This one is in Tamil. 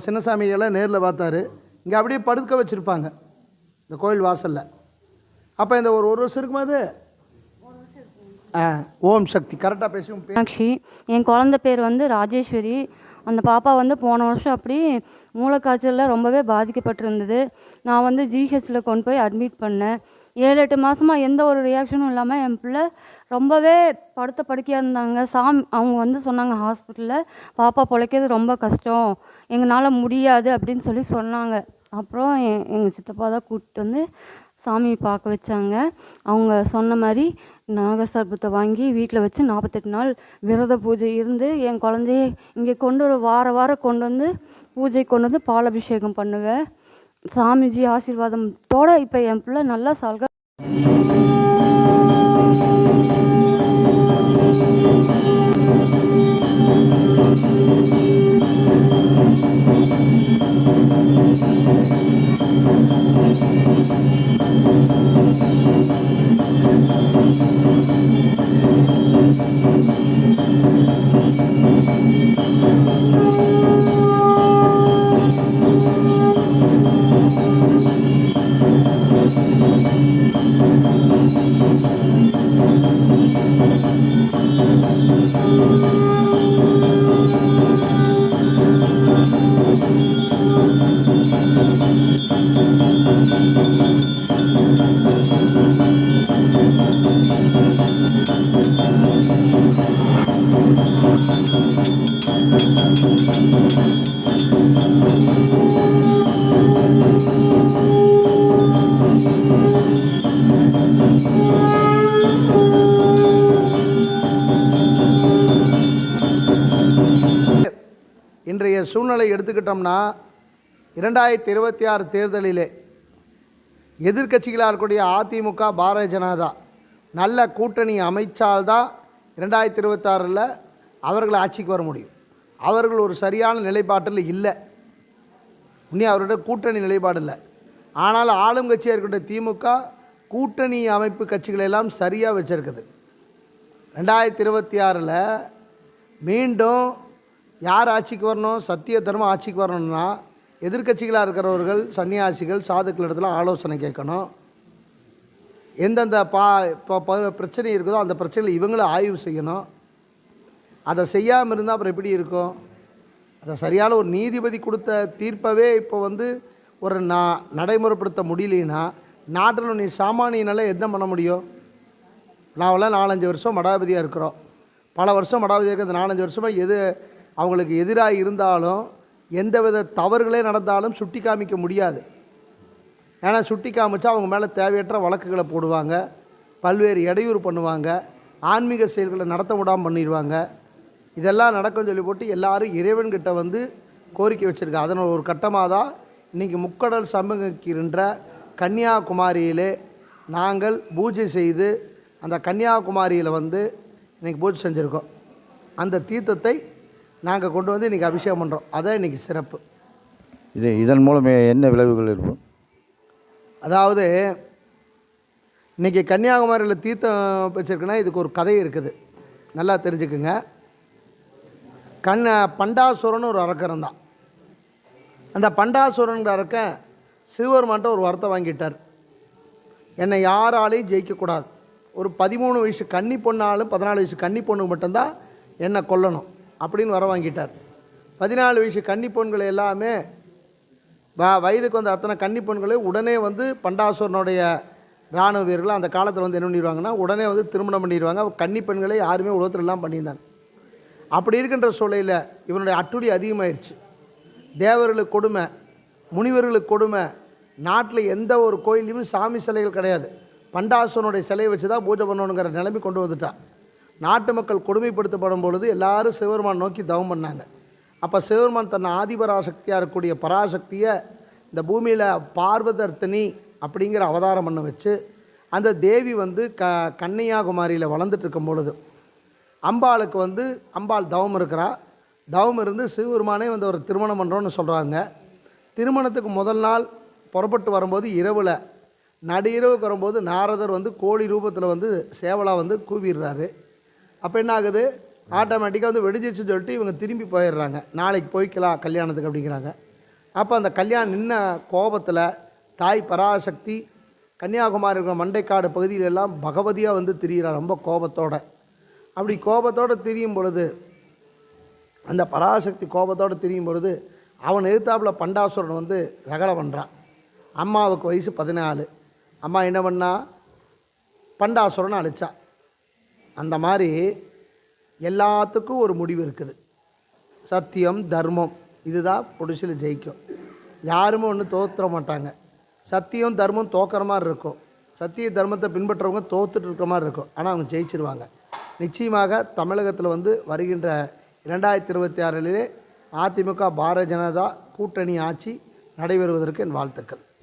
சின்னசாமிகளை நேரில் பார்த்தாரு. இங்கே அப்படியே படுக்க வச்சுருப்பாங்க. இந்த கோயில் வாசலில். அப்போ இந்த ஒரு ஒரு வருஷம் இருக்குமா அது? ஆ ஓம் சக்தி. கரெக்டாக பேசும் மீனாட்சி. என் குழந்த பேர் வந்து ராஜேஸ்வரி. அந்த பாப்பா வந்து போன வருஷம் அப்படி மூளைக்காய்ச்சலில் ரொம்பவே பாதிக்கப்பட்டிருந்தது. நான் வந்து ஜிஹெச்சில் கொண்டு போய் அட்மிட் பண்ணேன். ஏழு எட்டு மாதமாக எந்த ஒரு ரியாக்ஷனும் இல்லாமல் என் பிள்ளை ரொம்பவே படுத்த படுக்கையாக இருந்தாங்க. சாமி அவங்க வந்து சொன்னாங்க ஹாஸ்பிட்டலில் பாப்பா பிழைக்கிறது ரொம்ப கஷ்டம். எங்களால் முடியாது. அப்படின்னு சொல்லி சொன்னாங்க. அப்புறம் எ- எங்கள் சித்தப்பா தான் கூப்பிட்டு வந்து சாமி பார்க்க வச்சாங்க. அவங்க சொன்ன மாதிரி நாகசர்பத்தை வாங்கி வீட்டில் வச்சு நாற்பத்தெட்டு நாள் விரத பூஜை இருந்து என் குழந்தைய இங்கே கொண்டு ஒரு வார வாரம் கொண்டு வந்து பூஜை கொண்டு வந்து பாலபிஷேகம் பண்ணுவேன். சாமிஜி ஆசீர்வாதத்தோட இப்போ என் பிள்ளை நல்லா சால்க சூழ்நிலை எடுத்துக்கிட்டோம்னா இரண்டாயிரத்தி இருபத்தி ஆறு தேர்தலிலே எதிர்க்கட்சிகளாக இருக்கக்கூடிய அதிமுக பாரதிய ஜனதா நல்ல கூட்டணி அமைச்சால்தான் இரண்டாயிரத்தி இருபத்தாறில் அவர்கள் ஆட்சிக்கு வர முடியும். அவர்கள் ஒரு சரியான நிலைப்பாட்டில் இல்லை. இன்னும் அவரோட கூட்டணி நிலைப்பாடு இல்லை. ஆனால் ஆளும் கட்சியாக இருக்கக்கூடிய திமுக கூட்டணி அமைப்பு கட்சிகளை எல்லாம் சரியாக வச்சுருக்குது. ரெண்டாயிரத்தி இருபத்தி ஆறில் மீண்டும் யார் ஆட்சிக்கு வரணும்? சத்திய தர்மம் ஆட்சிக்கு வரணும்னா எதிர்க்கட்சிகளாக இருக்கிறவர்கள் சன்னியாசிகள் சாதுக்கள் இடத்துல ஆலோசனை கேட்கணும். எந்தெந்த பா இப்போ பிரச்சனை இருக்குதோ அந்த பிரச்சனையில் இவங்களும் ஆய்வு செய்யணும். அதை செய்யாமல் இருந்தால் அப்புறம் எப்படி இருக்கும்? அதை சரியான ஒரு நீதிபதி கொடுத்த தீர்ப்பவே இப்போ வந்து ஒரு நா நடைமுறைப்படுத்த முடியலன்னா நாட்டில் நீ சாமானியனால என்ன பண்ண முடியும்? நாவெல்லாம் நாலஞ்சு வருஷம் மடாபதியாக இருக்கிறோம். பல வருஷம் மடாபதியாக இருக்கிற நாலஞ்சு வருஷமாக எது அவங்களுக்கு எதிராக இருந்தாலும் எந்தவித தவறுகளே நடந்தாலும் சுட்டி காமிக்க முடியாது. ஏன்னா சுட்டி காமிச்சா அவங்க மேலே தேவையற்ற வழக்குகளை போடுவாங்க பல்வேறு இடையூறு பண்ணுவாங்க ஆன்மீக செயல்களை நடத்த விடாமல் பண்ணிடுவாங்க. இதெல்லாம் நடக்கும் சொல்லி போட்டு எல்லாரும் இறைவன்கிட்ட வந்து கோரிக்கை வச்சுருக்கேன் அதனோட ஒரு கட்டமாக தான் இன்றைக்கி முக்கடல் சமூகிக்கின்ற கன்னியாகுமரியிலே நாங்கள் பூஜை செய்து அந்த கன்னியாகுமரியில் வந்து இன்றைக்கி பூஜை செஞ்சுருக்கோம். அந்த தீர்த்தத்தை நாங்கள் கொண்டு வந்து இன்றைக்கி அபிஷேகம் பண்ணுறோம் அதான் இன்றைக்கி சிறப்பு. இது இதன் மூலம் என்ன விளைவுகள் இருக்கும்? அதாவது இன்றைக்கி கன்னியாகுமரியில் தீர்த்தம் வச்சுருக்குன்னா இதுக்கு ஒரு கதை இருக்குது. நல்லா தெரிஞ்சுக்குங்க. கண் பண்டாசுரன் ஒரு அரக்கன் தான் அந்த பண்டாசுரன்ற அரக்கன் சிவபெருமான்ட்ட ஒரு வரத்தை வாங்கிட்டார். என்னை யாராலையும் ஜெயிக்கக்கூடாது ஒரு பதிமூணு வயசு கன்னி பொண்ணாலும் பதினாலு வயசு கன்னி பொண்ணு மட்டும்தான் என்னை கொல்லணும். அப்படின்னு வர வாங்கிட்டார். பதினாலு வயசு கன்னி பொண்கள் எல்லாமே வ வயதுக்கு வந்த அத்தனை கன்னி பெண்களை உடனே வந்து பண்டாசுரனுடைய இராணுவ வீரர்கள் அந்த காலத்தில் வந்து என்ன பண்ணிடுவாங்கன்னா உடனே வந்து திருமணம் பண்ணிடுவாங்க. கன்னி பெண்களை யாருமே உலகத்துல எல்லாம் பண்ணியிருந்தாங்க. அப்படி இருக்கின்ற சூழலில் இவனுடைய அட்டுடி அதிகமாயிருச்சு. தேவர்களுக்கு கொடுமை முனிவர்களுக்கு கொடுமை நாட்டில் எந்த ஒரு கோயிலையும் சாமி சிலைகள் கிடையாது. பண்டாசுரனுடைய சிலையை வச்சு தான் பூஜை பண்ணணுங்கிற நிலைமை கொண்டு வந்துட்டான். நாட்டு மக்கள் கொடுமைப்படுத்தப்படும் பொழுது எல்லாரும் சிவபெருமான் நோக்கி தவம் பண்ணாங்க. அப்போ சிவபெருமான் தன் ஆதிபராசக்தியாக இருக்கக்கூடிய பராசக்தியை இந்த பூமியில் பார்வதர்த்தினி அப்படிங்கிற அவதாரம் பண்ண வச்சு அந்த தேவி வந்து க கன்னியாகுமரியில் வளர்ந்துட்டு இருக்கும் பொழுது அம்பாளுக்கு வந்து அம்பாள் தவம் இருக்கிறா. தவம் இருந்து சிவபெருமானே வந்து ஒரு திருமணம் பண்ணுறோன்னு சொல்கிறாங்க திருமணத்துக்கு முதல் நாள் புறப்பட்டு வரும்போது இரவில் நடு இரவுக்கு வரும்போது நாரதர் வந்து கோழி ரூபத்தில் வந்து சேவலா வந்து கூவிடுறாரு. அப்போ என்ன ஆகுது? ஆட்டோமேட்டிக்காக வந்து வெடிச்சிருச்சுன்னு சொல்லிட்டு இவங்க திரும்பி போயிடுறாங்க. நாளைக்கு போய்க்கலாம் கல்யாணத்துக்கு அப்படிங்கிறாங்க. அப்போ அந்த கல்யாணம் நின்ன கோபத்தில் தாய் பராசக்தி கன்னியாகுமரி இருக்கிற மண்டைக்காடு பகுதியில எல்லாம் பகவதியாக வந்து திரியிறா ரொம்ப கோபத்தோட. அப்படி கோபத்தோடு திரியும் பொழுது அந்த பராசக்தி கோபத்தோடு திரியும் பொழுது அவன் எதிர்த்தாப்பில் பண்டாசுரன் வந்து ரகலை பண்ணுறான் அம்மாவுக்கு வயசு பதினாலு. அம்மா என்ன பண்ணா? பண்டாசுரனை அழிச்சா. அந்த மாதிரி எல்லாத்துக்கும் ஒரு முடிவு இருக்குது. சத்தியம் தர்மம் இதுதான் புடிச்சில் ஜெயிக்கும். யாருமே ஒன்று தோற்றுற மாட்டாங்க. சத்தியம் தர்மம் தோக்கிற மாதிரி இருக்கும். சத்திய தர்மத்தை பின்பற்றுறவங்க தோத்துட்டு இருக்கிற மாதிரி இருக்கும். ஆனால் அவங்க ஜெயிச்சிருவாங்க. நிச்சயமாக தமிழகத்தில் வந்து வருகின்ற இரண்டாயிரத்தி இருபத்தி ஆறிலே அதிமுக பாரதிய ஜனதா கூட்டணி ஆட்சி நடைபெறுவதற்கு என் வாழ்த்துக்கள்.